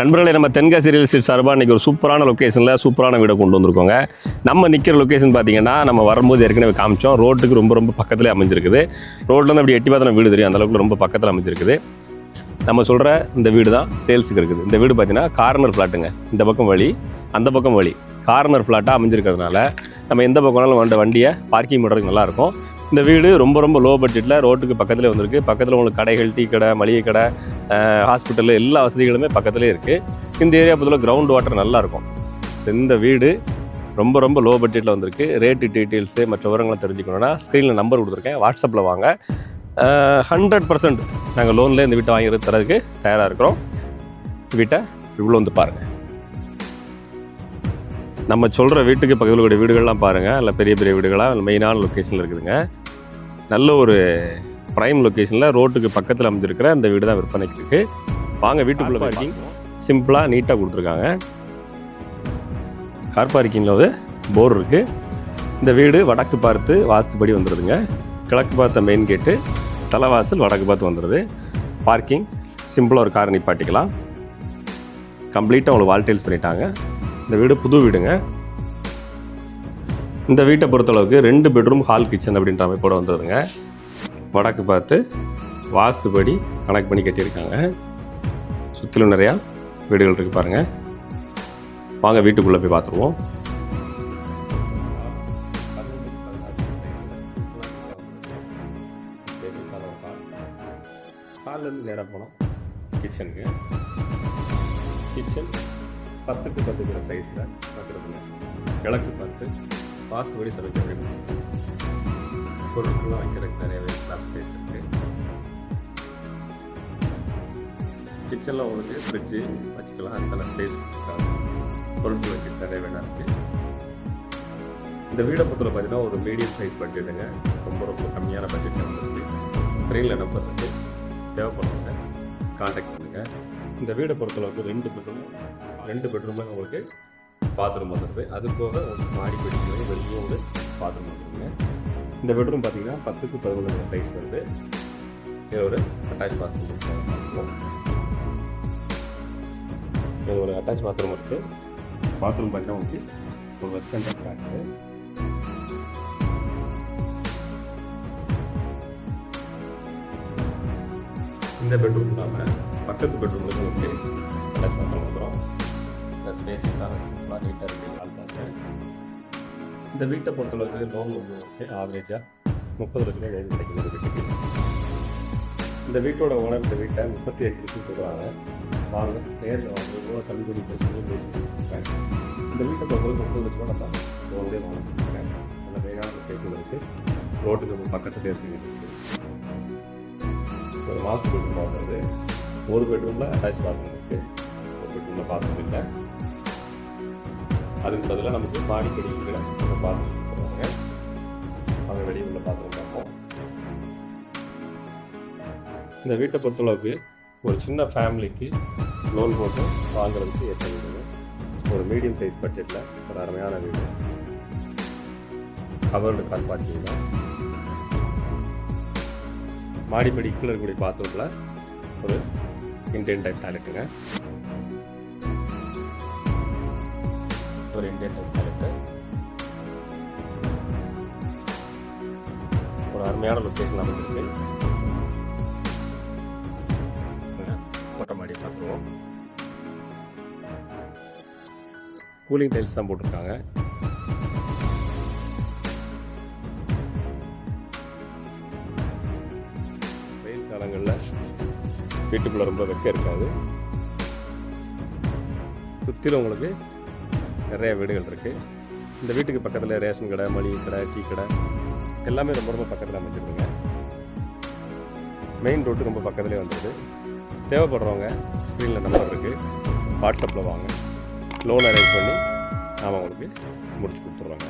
நண்பர்களே நம்ம Tenkasi real estate சார்பாக இன்றைக்கி ஒரு சூப்பரான லொக்கேஷனில் சூப்பரான வீடை கொண்டு வந்திருக்கோங்க. நம்ம நிற்கிற லொக்கேஷன் பார்த்தீங்கன்னா நம்ம வரும்போது ஏற்கனவே காமிச்சோம். ரோட்டுக்கு ரொம்ப ரொம்ப பக்கத்துலேயே அமைஞ்சிருக்குது. ரோட்லேருந்து அப்படி எட்டி பார்த்தா வீடு தெரியும். அந்தளவுக்கு ரொம்ப பக்கத்தில் அமைஞ்சிருக்குது. நம்ம சொல்கிற இந்த வீடு தான் சேல்ஸுக்கு இருக்குது. இந்த வீடு பார்த்தீங்கன்னா கார்னர் ஃப்ளாட்டுங்க இந்த பக்கம் வழி அந்த பக்கம் வழி. கார்னர் ஃப்ளாட்டாக அமைஞ்சிருக்கிறதுனால நம்ம எந்த பக்கம்னாலும் வந்த வண்டியை பார்க்கிங் பண்ணுறதுக்கு நல்லாயிருக்கும் இந்த வீடு ரொம்ப ரொம்ப லோ பட்ஜெட்டில் ரோட்டுக்கு பக்கத்தில் வந்திருக்கு. பக்கத்தில் உங்களுக்கு கடைகள் டீ கடை மளிகை கடை ஹாஸ்பிட்டல் எல்லா வசதிகளுமே பக்கத்துலேயே இருக்குது இந்த ஏரியா பொறுத்தவரை கிரவுண்ட் வாட்டர் நல்லாயிருக்கும் ஸோ இந்த வீடு ரொம்ப ரொம்ப லோ பட்ஜெட்டில் வந்திருக்கு. ரேட்டு டீட்டெயில்ஸு மற்ற விவரங்களை தெரிஞ்சுக்கணுன்னா ஸ்க்ரீனில் நம்பர் கொடுத்துருக்கேன். வாட்ஸ்அப்பில் வாங்க. ஹண்ட்ரட் பர்சன்ட் நாங்கள் லோனில் இந்த வீட்டை வாங்கி தரதுக்கு தயாராக இருக்கிறோம். வீட்டை இவ்வளோ வந்து பாருங்கள் நம்ம சொல்கிற வீட்டுக்கு பக்கத்தில் கூடிய வீடுகள்லாம் பாருங்கள் இல்லை பெரிய பெரிய வீடுகளாக மெயினான லொக்கேஷனில் இருக்குதுங்க. நல்ல ஒரு ப்ரைம் லொக்கேஷனில் ரோட்டுக்கு பக்கத்தில் அமைஞ்சிருக்கிற இந்த வீடு தான் விற்பனைக்கு இருக்குது வாங்க வீட்டுக்குள்ளே பார்க்கிங் சிம்பிளாக நீட்டாக கொடுத்துருக்காங்க. கார் பார்க்கிங்கில் வந்து போர் இருக்குது இந்த வீடு வடக்கு பார்த்து வாஸ்துபடி வந்துடுதுங்க கிழக்கு பார்த்த மெயின் கேட்டு தலைவாசல் வடக்கு பார்த்து வந்துடுது பார்க்கிங் சிம்பிளாக ஒரு கார் நிப்பாட்டிக்கலாம். கம்ப்ளீட்டாக உங்களுக்கு வால்டேல்ஸ் பண்ணிட்டாங்க. இந்த வீடு புது வீடுங்க. இந்த வீட்டை பொறுத்தளவுக்கு ரெண்டு பெட்ரூம் ஹால் கிச்சன் அப்படின்ற அமைப்போடு வந்துடுங்க வடக்கு பார்த்து வாஸ்துபடி கனெக்ட் பண்ணி கட்டியிருக்காங்க. சுற்றிலும் நிறையா வீடுகள் இருக்குது பாருங்கள் வாங்க வீட்டுக்குள்ளே போய் பார்த்துருவோம். ஹால்லேருந்து நேராக போனோம். கிச்சனுக்கு கிச்சன் பத்துக்கு பத்து கிலோ சைஸில் பார்க்குறதுங்க கிழக்கு பார்த்து வாஸ்துபடி சமைக்க வேண்டும் பொருட்கள்லாம் வைக்கிறதுக்கு நிறையவே ஸ்டாப் ஸ்பேஸ் இருக்குது கிச்சனில் உங்களுக்கு ஃப்ரிட்ஜு வச்சுக்கலாம். அதுக்கான ஸ்பேஸ் கொடுத்துருக்காங்க பொருட்கள் வைக்க நிறைய வேணா இருக்குது இந்த வீடை பொறுத்தவரை பார்த்தீங்கன்னா ஒரு மீடியம் சைஸ் பட்ஜெட்டுங்க ரொம்ப ரொம்ப கம்மியான பட்ஜெட் வந்துருக்கு ஸ்க்ரீனில் நம்பர் இருக்குது தேவைப்படுறவங்க காண்டாக்ட் பண்ணுங்கள் இந்த வீடை பொறுத்தளவுக்கு ரெண்டு பெட்ரூம் ரெண்டு பெட்ரூமே உங்களுக்கு பாத்ரூம் வந்துடுது அது போக உங்களுக்கு மாடி பெட்ரூம் வெளியே ஒரு பாத்ரூம் வந்துடுங்க இந்த பெட்ரூம் பார்த்தீங்கன்னா பத்துக்கு பதினொன்று சைஸ் வந்து இது ஒரு அட்டாச் பாத்ரூம் இது ஒரு அட்டாச் பாத்ரூம் இருக்குது பாத்ரூம் பார்த்தீங்கன்னா உங்களுக்கு ஒரு வெஸ்டர்ன் டைப் இருக்குது இந்த பெட்ரூம் இல்லாமல் பக்கத்து பெட்ரூம்ல ஓகே. அட்டாச் பாத்ரூம் வந்துடும் இந்த ஸ்பேசஸான சிம்பிளாக நீட்டாக இருக்குது கால் பார்க்குறேன் இந்த வீட்டை பொறுத்தளவுக்கு லோன் வந்து ஆவரேஜாக முப்பது லட்சம் ரூபாய் எழுதி கிடைக்கும் இந்த வீட்டுக்கு. இந்த வீட்டோட ஓனர் இந்த வீட்டை முப்பத்தி ஏழு லட்சம் கொடுக்குறாங்க. வாங்க நேரில் வாங்க எவ்வளோ தள்ளுபடி பேசுறது பேசிட்டு இந்த வீட்டை பொறுத்தளவுக்கு முப்பது லட்சம் ரூபா நம்ம லோன்லேயே வாங்க கொடுக்குறேன் நல்ல வேகான பேசுகிறதுக்கு ரோட்டுக்கு பக்கத்துலேயே இருக்குது ஒரு மாஸ்டர் பெட்ரூம் பார்க்குறது. ஒரு பெட்ரூமில் அட்டாச் பாத்ரூம் இருக்குது பெட்ரூமில் பாத்ரூம் அதுக்கு பதிலாக நமக்கு மாடி இருக்கிற ஒரு அவங்க வெளியே உள்ள பாத்ரூம் பார்ப்போம். இந்த வீட்டை பொறுத்தளவுக்கு ஒரு சின்ன ஃபேமிலிக்கு லோன் போட்டு வாங்குறதுக்கு ஏற்ற வீடு. ஒரு மீடியம் சைஸ் பட்ஜெட்டில் ஒரு அருமையான வீடு. கவர்டு கார் பார்க்கிங் தான் மாடிப்படி கீழே இருக்கக்கூடிய பாத்ரூமில் ஒரு இண்டியன் டைப் டாய்லெட்டுங்க. ஒரு இந்தியன் டைப் டாய்லெட்டு ஒரு அருமையான லொக்கேஷன் அமைஞ்சிருக்கு. மொட்டை மாடி பார்த்துருவோம். கூலிங் டைல்ஸ் தான் போட்டிருக்காங்க. வெயில் காலங்களில் வீட்டுக்குள்ளே ரொம்ப வெக்க இருக்காது. சுற்றிலும் உங்களுக்கு நிறைய வீடுகள் இருக்குது இந்த வீட்டுக்கு பக்கத்தில் ரேஷன் கடை மளிகை கடை டீ கடை எல்லாமே ரொம்ப ரொம்ப பக்கத்தில் அமைச்சிருக்குங்க மெயின் ரோட்டு ரொம்ப பக்கத்துலேயே வந்துடுது தேவைப்படுறவங்க ஸ்க்ரீனில் நம்பர் இருக்குது வாட்ஸ்அப்பில் வாங்க. லோன் அரேஞ்ச் பண்ணி நாம் உங்களுக்கு முடிச்சு கொடுத்துட்றோங்க.